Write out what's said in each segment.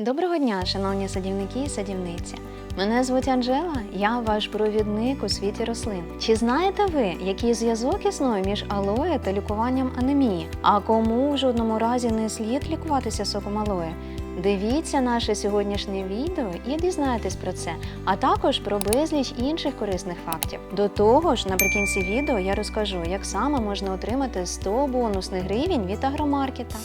Доброго дня, шановні садівники і садівниці. Мене звуть Анжела, я ваш провідник у світі рослин. Чи знаєте ви, який зв'язок існує між алоє та лікуванням анемії? А кому в жодному разі не слід лікуватися соком алоє? Дивіться наше сьогоднішнє відео і дізнайтесь про це, а також про безліч інших корисних фактів. До того ж, наприкінці відео я розкажу, як саме можна отримати 100 бонусних гривень від агромаркета.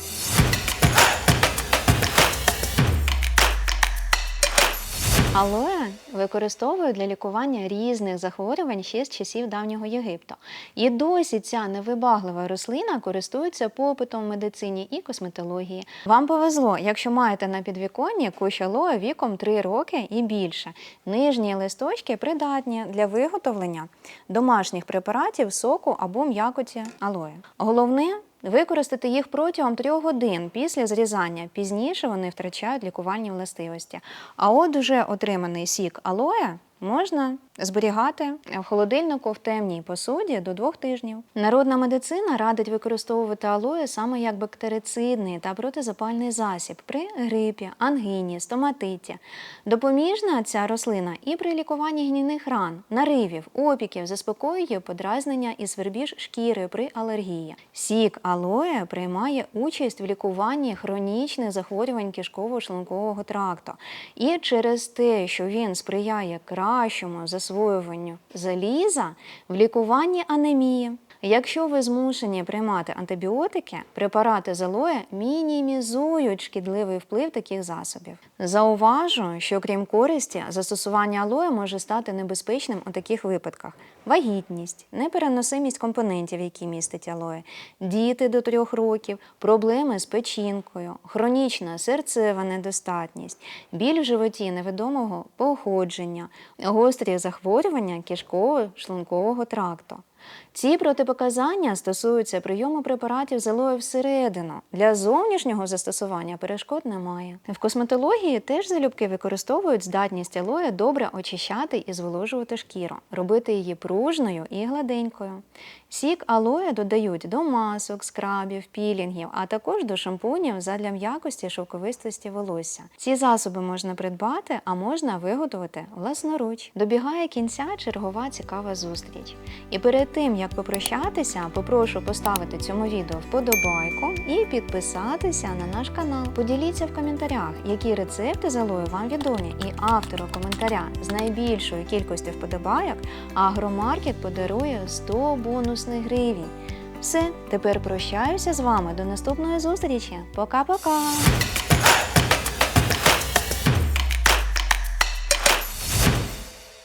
Алоє використовують для лікування різних захворювань ще з часів давнього Єгипту. І досі ця невибаглива рослина користується попитом в медицині і косметології. Вам повезло, якщо маєте на підвіконні кущ алоє віком 3 роки і більше. Нижні листочки придатні для виготовлення домашніх препаратів соку або м'якоті алоє. Головне Використати їх протягом трьох годин після зрізання. Пізніше вони втрачають лікувальні властивості. А от уже отриманий сік алоє можна зберігати в холодильнику в темній посуді до двох тижнів. Народна медицина радить використовувати алоє саме як бактерицидний та протизапальний засіб при грипі, ангіні, стоматиті. Допоміжна ця рослина і при лікуванні гнійних ран, наривів, опіків, заспокоює подразнення і свербіж шкіри при алергії. Сік алоє приймає участь в лікуванні хронічних захворювань кишково-шлункового тракту. І через те, що він сприяє кращому засвоюванню заліза в лікуванні анемії. Якщо ви змушені приймати антибіотики, препарати з алоє мінімізують шкідливий вплив таких засобів. Зауважу, що крім користі, застосування алоє може стати небезпечним у таких випадках: вагітність, непереносимість компонентів, які містить алоє, діти до трьох років, проблеми з печінкою, хронічна серцева недостатність, біль в животі невідомого походження, гострі захворювання кишково-шлункового тракту. Ці протипоказання стосуються прийому препаратів з алоє всередину. Для зовнішнього застосування перешкод немає. В косметології теж залюбки використовують здатність алоє добре очищати і зволожувати шкіру, робити її пружною і гладенькою. Сік алоє додають до масок, скрабів, пілінгів, а також до шампунів задля м'якості шовковистості волосся. Ці засоби можна придбати, а можна виготовити власноруч. Добігає кінця чергова цікава зустріч. І перед тим як попрощатися, попрошу поставити цьому відео вподобайку і підписатися на наш канал. Поділіться в коментарях, які рецепти з алою вам відомі, і автору коментаря з найбільшою кількістю вподобайок Агромаркет подарує 100 бонусних гривень. Все, тепер прощаюся з вами до наступної зустрічі. Пока-пока!